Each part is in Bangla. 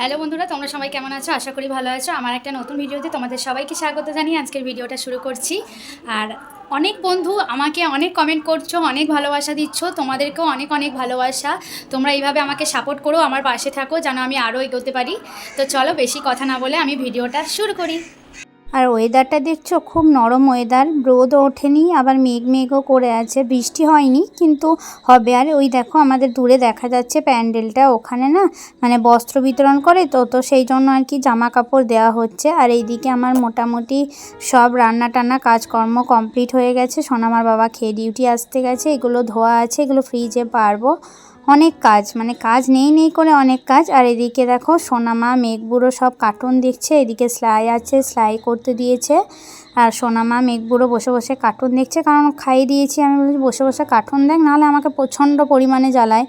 হ্যালো বন্ধুরা, তোমরা সবাই কেমন আছো? আশা করি ভালো আছো। আমার একটা নতুন ভিডিওতে তোমাদের সবাইকে স্বাগত জানিয়ে আজকের ভিডিওটা শুরু করছি। আর অনেক বন্ধু আমাকে অনেক কমেন্ট করছ, অনেক ভালোবাসা দিচ্ছ, তোমাদেরকেও অনেক অনেক ভালোবাসা। তোমরা এইভাবে আমাকে সাপোর্ট করো, আমার পাশে থাকো, যেন আমি আরও এগোতে পারি। তো চলো বেশি কথা না বলে আমি ভিডিওটা শুরু করি। আর ওয়েদারটা দেখছ, খুব নরম ওয়েদার রোদ ওঠেনি, আবার মেঘ মেঘও করে আছে, বৃষ্টি হয়নি, কিন্তু হবে। আর ওই দেখো, আমাদের দূরে দেখা যাচ্ছে প্যান্ডেলটা, ওখানে না মানে বস্ত্র বিতরণ করে তো তো সেই জন্য আর কি জামা কাপড় দেওয়া হচ্ছে। আর এইদিকে আমার মোটামুটি সব রান্না টান্না কাজকর্ম কমপ্লিট হয়ে গেছে। সোনামার বাবা খেয়ে ডিউটি আসতে গেছে, এগুলো ধোয়া আছে, এগুলো ফ্রিজে পারব। অনেক কাজ মানে কাজ নেই নেই করে অনেক কাজ। আর এদিকে দেখো সোনামা মেঘবুড়ো সব কার্টুন দেখছে। এদিকে সেলাই আছে সেলাই করতে দিয়েছে। আর সোনামা মেঘবুড়ো বসে বসে কার্টুন দেখছে। কারণ খাইয়ে দিয়েছি, আমি বলছি বসে বসে কার্টুন দেখ, নাহলে আমাকে প্রচণ্ড পরিমাণে জ্বালায়।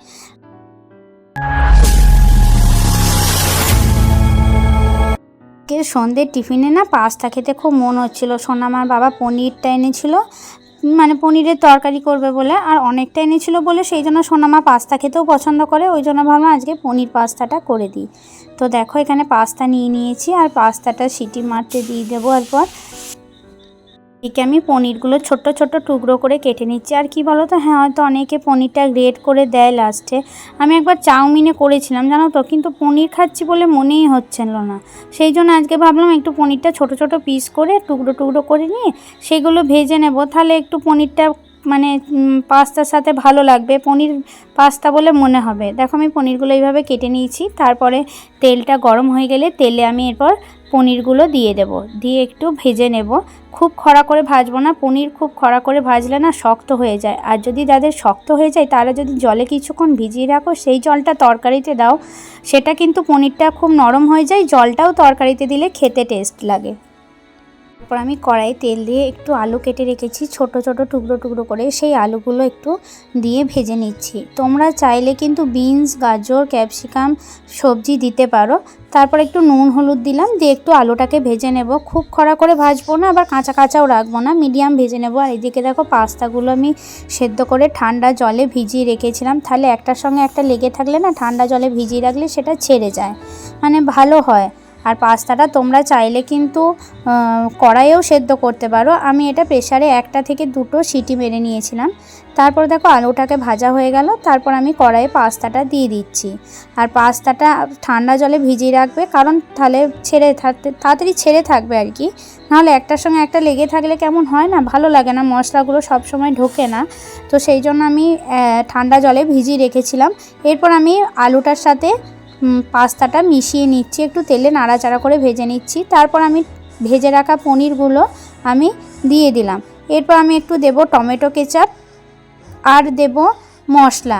সন্ধ্যের টিফিনে না পাস্তা খেতে খুব মন হচ্ছিল। সোনামার বাবা পনিরটা এনেছিল। মানে পনিরের তরকারি করবে বলে আর অনেকটা এনেছিল বলে সেই জন্য সোনামা পাস্তা খেতেও পছন্দ করে। ওই জন্য ভাবলাম আজকে পনির পাস্তাটা করে দিই। তো দেখো এখানে পাস্তা নিয়ে নিয়েছি আর পাস্তাটা সিটি মারতে দিয়ে দেবো এরপর এদিকে আমি পনিরগুলো ছোট্ট ছোট্ট টুকরো করে কেটে নিচ্ছি। আর কি বলো তো হ্যাঁ হয়তো অনেকে পনিরটা গ্রেড করে দেয় লাস্টে। আমি একবার চাউমিনে করেছিলাম, জানো তো, কিন্তু পনির খাচ্ছি বলে মনেই হচ্ছিল না। সেই জন্য আজকে ভাবলাম একটু পনিরটা ছোট ছোট পিস করে টুকরো টুকরো করে নিয়ে সেগুলো ভেজে নেব। তাহলে একটু পনিরটা মানে পাস্তার সাথে ভালো লাগবে। পনির পাস্তা বলে মনে হবে। দেখো আমি পনিরগুলো এইভাবে কেটে নিয়েছি। তারপরে তেলটা গরম হয়ে গেলে তেলে আমি এরপর পনিরগুলো দিয়ে দেব। দিয়ে একটু ভেজে নেব। খুব খরা করে ভাজবো না। পনির খুব খরা করে ভাজলে না শক্ত হয়ে যায়। আর যদি যাদের শক্ত হয়ে যায়, তারা যদি জলে কিছুক্ষণ ভিজিয়ে রাখো, সেই জলটা তরকারিতে দাও। সেটা কিন্তু পনিরটা খুব নরম হয়ে যায়। জলটাও তরকারিতে দিলে খেতে টেস্ট লাগে। তারপর আমি কড়াই তেল দিয়ে একটু আলু কেটে রেখেছি, ছোট ছোট টুকরো টুকরো করে। সেই আলুগুলো একটু দিয়ে ভেজে নিচ্ছি। তোমরা চাইলে কিন্তু বিনস, গাজর, ক্যাপসিকাম সবজি দিতে পারো। তারপর একটু নুন, হলুদ দিলাম, দিয়ে একটু আলুটাকে ভেজে নেব। খুব খরা করে ভাজবো না, আবার কাঁচা কাঁচাও রাখব না, মিডিয়াম ভেজে নেব। আর এদিকে দেখো পাস্তাগুলো আমি সেদ্ধ করে ঠান্ডা জলে ভিজিয়ে রেখেছিলাম। তাহলে একটার সঙ্গে একটা লেগে থাকলে না, ঠান্ডা জলে ভিজিয়ে রাখলে সেটা ছেড়ে যায়। মানে ভালো হয়। আর পাস্তাটা তোমরা চাইলে কিন্তু কড়াইয়েও সেদ্ধ করতে পারো। আমি এটা প্রেশারে একটা থেকে দুটো সিটি মেরে নিয়েছিলাম। তারপর দেখো আলুটাকে ভাজা হয়ে গেল। তারপর আমি কড়াইয়ে পাস্তাটা দিয়ে দিচ্ছি। আর পাস্তাটা ঠান্ডা জলে ভিজিয়ে রাখবে, কারণ তাহলে ছেড়ে থাকতে, তাড়াতাড়ি ছেড়ে থাকবে আর কি। নাহলে একটার সঙ্গে একটা লেগে থাকলে কেমন হয় না? ভালো লাগে না, মশলাগুলো সব সময় ঢোকে না। তো সেই জন্য আমি ঠান্ডা জলে ভিজিয়ে রেখেছিলাম। এরপর আমি আলুটার সাথে পাস্তাটা মিশিয়ে নিচ্ছি, একটু তেলে নাড়াচাড়া করে ভেজে নিচ্ছি। তারপর আমি ভেজে রাখা পনিরগুলো আমি দিয়ে দিলাম। এরপর আমি একটু দেব টমেটো কেচাপ আর দেব মশলা।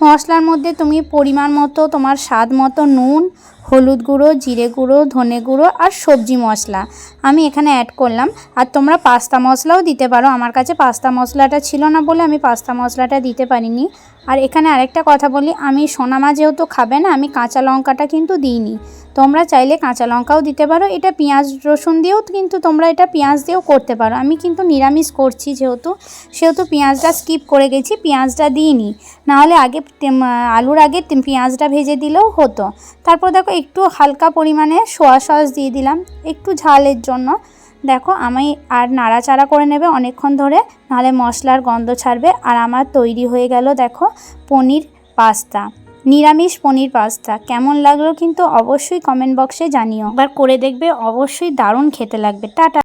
মশলার মধ্যে তুমি পরিমাণ মতো তোমার স্বাদ মতো নুন হলুদ গুঁড়ো, জিরে গুঁড়ো, ধনে গুঁড়ো আর সবজি মশলা। আমি এখানে অ্যাড করলাম। আর তোমরা পাস্তা মশলাও দিতে পারো। আমার কাছে পাস্তা মশলাটা ছিল না বলে আমি পাস্তা মশলাটা দিতে পারিনি। আর এখানে আরেকটা কথা বলি, আমি সোনামা যেহেতু খাবে না, আমি কাঁচা লঙ্কাটা কিন্তু দিইনি। তোমরা চাইলে কাঁচা লঙ্কাও দিতে পারো। এটা পেঁয়াজ, রসুন দিয়েও কিন্তু তোমরা এটা পেঁয়াজ দিয়েও করতে পারো। আমি কিন্তু নিরামিষ করছি যেহেতু। সেহেতু পেঁয়াজটা স্কিপ করে গেছি, পেঁয়াজটা দিইনি। নাহলে আগে আলুর আগে পেঁয়াজটা ভেজে দিলেও হতো। তারপর দেখো একটু হালকা পরিমাণে সোয়া সস দিয়ে দিলাম, একটু ঝালের জন্য। দেখো, আমি আর নাড়াচাড়া করে নেবে অনেকক্ষণ ধরে, নাহলে মশলার গন্ধ ছাড়বে। আর আমার তৈরি হয়ে গেল, দেখো, পনির পাস্তা, নিরামিষ পনির পাস্তা। কেমন লাগল কিন্তু অবশ্যই কমেন্ট বক্সে জানিও। এবার করে দেখবে, অবশ্যই দারুণ খেতে লাগবে। টাটা।